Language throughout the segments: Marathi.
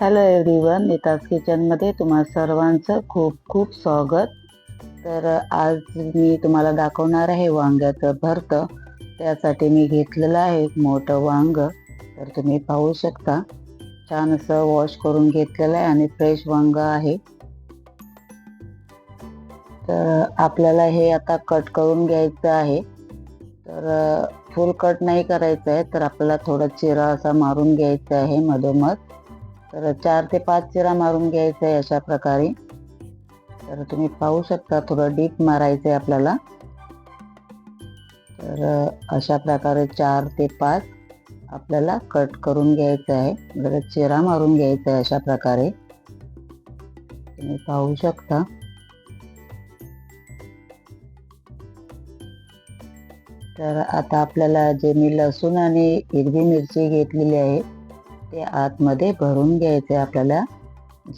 हॅलो एव्हरीवन नीताज किचनमध्ये तुम्हा सर्वांचं खूप खूप स्वागत. तर आज मी तुम्हाला दाखवणार आहे वांग्याचं भरतं. त्यासाठी मी घेतलेलं आहे एक मोठं वांग. तर तुम्ही पाहू शकता. छान असं वॉश करून घेतलेलं आहे आणि फ्रेश वांग आहे. तर आपल्याला हे आता कट करून घ्यायचं आहे. तर फुल कट नाही करायचं आहे तर आपल्याला थोडा चिरा असा मारून घ्यायचा आहे मधोमध. तर चार ते पाच चिरा मारून घ्यायचा आहे अशा प्रकारे. तर तुम्ही पाहू शकता थोडं डीप मारायचं आहे आपल्याला. तर अशा प्रकारे चार ते पाच आपल्याला कट करून घ्यायचं आहे. जरा चिरा मारून घ्यायचा आहे अशा प्रकारे. तुम्ही पाहू शकता. तर आता आपल्याला जे मी लसूण आणि हिरवी मिरची घेतलेली आहे ते आतमध्ये भरून घ्यायचे आपल्याला.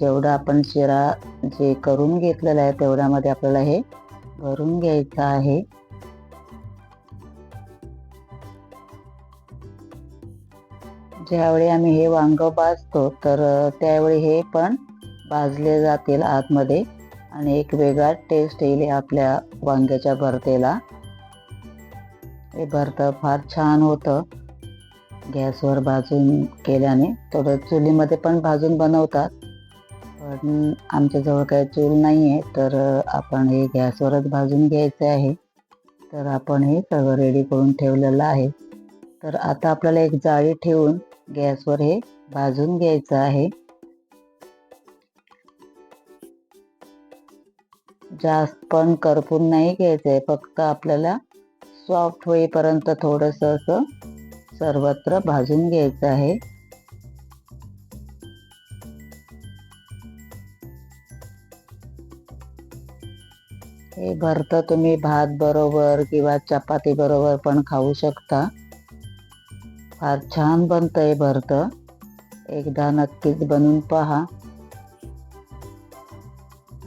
जेवढा आपण शिरा जे करून घेतलेलं आहे तेवढ्यामध्ये आपल्याला हे भरून घ्यायचं आहे. ज्यावेळी आम्ही हे वांग भाजतो तर त्यावेळी हे पण भाजले जातील आतमध्ये आणि एक वेगळा टेस्ट येईल आपल्या वांग्याच्या भरतेला. हे भरतं फार छान होतं. गॅसवर भाजून केल्याने थोडं चुलीमध्ये पण भाजून बनवतात. पण आमच्याजवळ काही चूल नाही आहे तर आपण हे गॅसवरच भाजून घ्यायचं आहे. तर आपण हे सगळं रेडी करून ठेवलेलं आहे. तर आता आपल्याला एक जाळी ठेवून गॅसवर हे भाजून घ्यायचं आहे. जास्त पण करपून नाही घ्यायचं आहे फक्त आपल्याला सॉफ्ट होईपर्यंत थोडंसं असं सर्वत्र भाजून घ्यायचं आहे. हे भरतं तुम्ही भात बरोबर किंवा चपाती बरोबर पण खाऊ शकता. फार छान बनतं हे भरतं. एकदा नक्कीच बनवून पहा.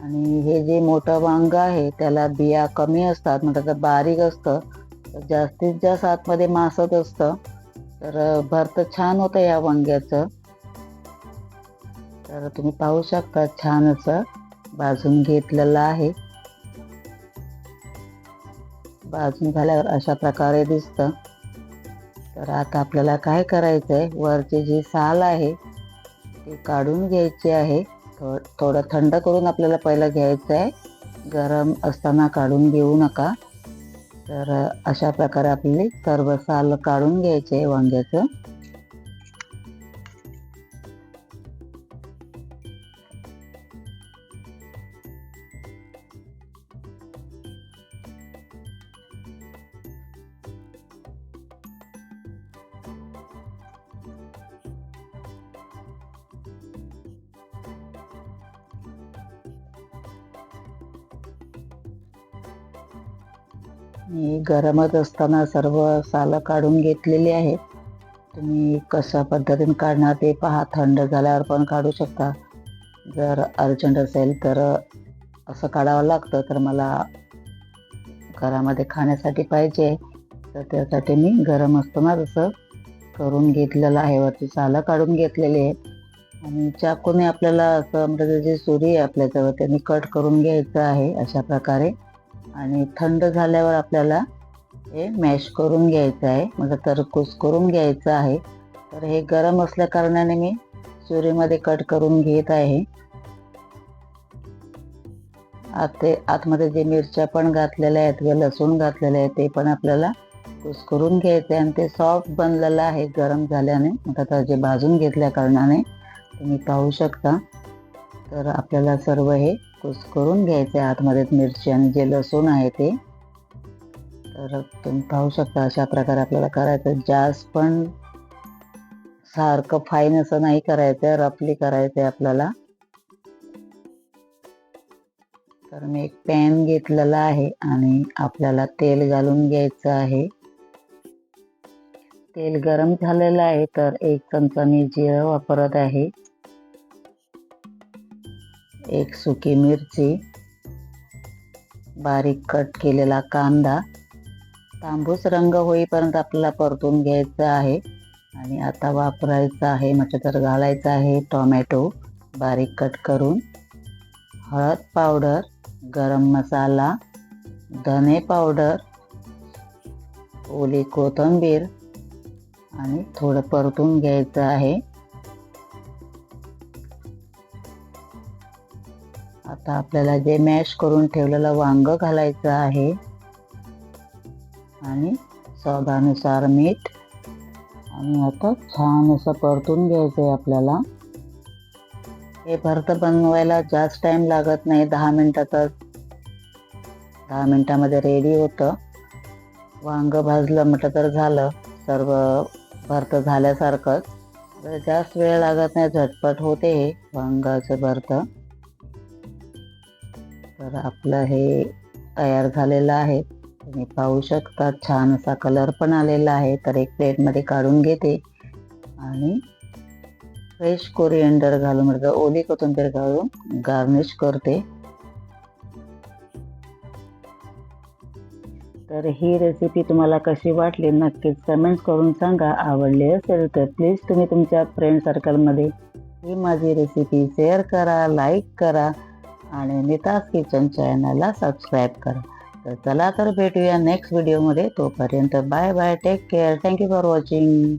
आणि हे जे मोठं वांग आहे त्याला बिया कमी असतात म्हणजे बारीक असतं. जास्तीत जास्त आतमध्ये मासत असतं. तर भरतं छान होतं या वांग्याचं. तर तुम्ही पाहू शकता छान असं भाजून घेतलेलं आहे. भाजून झाल्यावर अशा प्रकारे दिसतं. तर आता आपल्याला काय करायचं आहे वरची जी साल आहे ती काढून घ्यायची आहे. थो थोडं थंड करून आपल्याला पहिलं घ्यायचं आहे गरम असताना काढून घेऊ नका. तर अशा प्रकारे आपली सर्व साल काढून घ्यायचे वांग्याचं. मी गरमच असताना सर्व सालं काढून घेतलेली आहेत तुम्ही कशा पद्धतीने काढणार ते पहा. थंड झाल्यावर पण काढू शकता. जर अर्जंट असेल तर असं काढावं लागतं. तर मला घरामध्ये खाण्यासाठी पाहिजे. तर त्यासाठी मी गरम असताना तसं करून घेतलेलं आहे. वरती सालं काढून घेतलेली आहे. आणि चाकूने आपल्याला असं म्हणजे जी सुरी आहे आपल्याजवळ त्यांनी कट करून घ्यायचं आहे अशा प्रकारे. आणि थंड झाल्यावर आपल्याला हे मॅश करून घ्यायचं आहे. म्हणजे तरकूस करून घ्यायचं आहे. तर हे गरम असल्या कारणाने मी चुरीमध्ये कट करून घेत आहे. आत आतमध्ये जे मिरच्या पण घातलेल्या आहेत किंवा लसूण घातलेले आहे ते पण आपल्याला कुस्करून घ्यायचं आहे. आणि ते सॉफ्ट बनलेलं आहे गरम झाल्याने. आता जे भाजून घेतल्या कारणाने तुम्ही पाहू शकता. तर आपल्याला सर्व हे कुस्करून घ्यायचे आतमध्ये मिरची आणि जे लसूण आहे ते. तर तुम्ही पाहू शकता अशा प्रकारे आपल्याला करायचं. जास्त पण सारखं फाईन असं नाही करायचं रफली करायचं आपल्याला. तर मी एक पॅन घेतलेला आहे आणि आपल्याला तेल घालून घ्यायचं आहे. तेल गरम झालेलं आहे तर एक चमचा मी जिरं वापरत आहे. एक सुकी मिरची बारीक कट केलेला कांदा तांबूस रंग होईपर्यंत आपल्याला परतून घ्यायचा आहे. आणि आता वापरायचं आहे म्हणजे तर घालायचं आहे टोमॅटो बारीक कट करून हळद पावडर गरम मसाला धने पावडर ओली कोथिंबीर आणि थोडं परतून घ्यायचं आहे. आता आपल्याला जे मॅश करून ठेवलेलं वांग घालायचं आहे. आणि स्वादानुसार मीठ. आणि आता छान असं परतून घ्यायचं आहे आपल्याला. हे भरत बनवायला जास्त टाईम लागत नाही. दहा मिनटातच दहा मिनटामध्ये रेडी होतं. वांग भाजलं म्हटलं तर झालं. सर्व भरत झाल्यासारखंच. तर जास्त वेळ लागत नाही झटपट होते हे वांगाचं भरतं. तर आपलं हे तयार झालेलं आहे. तुम्ही पाहू शकता छान असा कलर पण आलेला आहे. तर एक प्लेटमध्ये काढून घेते. आणि फ्रेश कोरिएंडर घालून म्हणजे ओली कोथिंबीर घालून गार्निश करते. तर ही रेसिपी तुम्हाला कशी वाटली नक्कीच कमेंट करून सांगा. आवडली असेल तर प्लीज तुम्ही तुमच्या फ्रेंड सर्कलमध्ये ही माझी रेसिपी शेअर करा लाईक करा. आणि नितास किचन चॅनलला सबस्क्राईब करा. तर चला तर भेटूया नेक्स्ट व्हिडिओमध्ये तोपर्यंत bye bye take care thank you for watching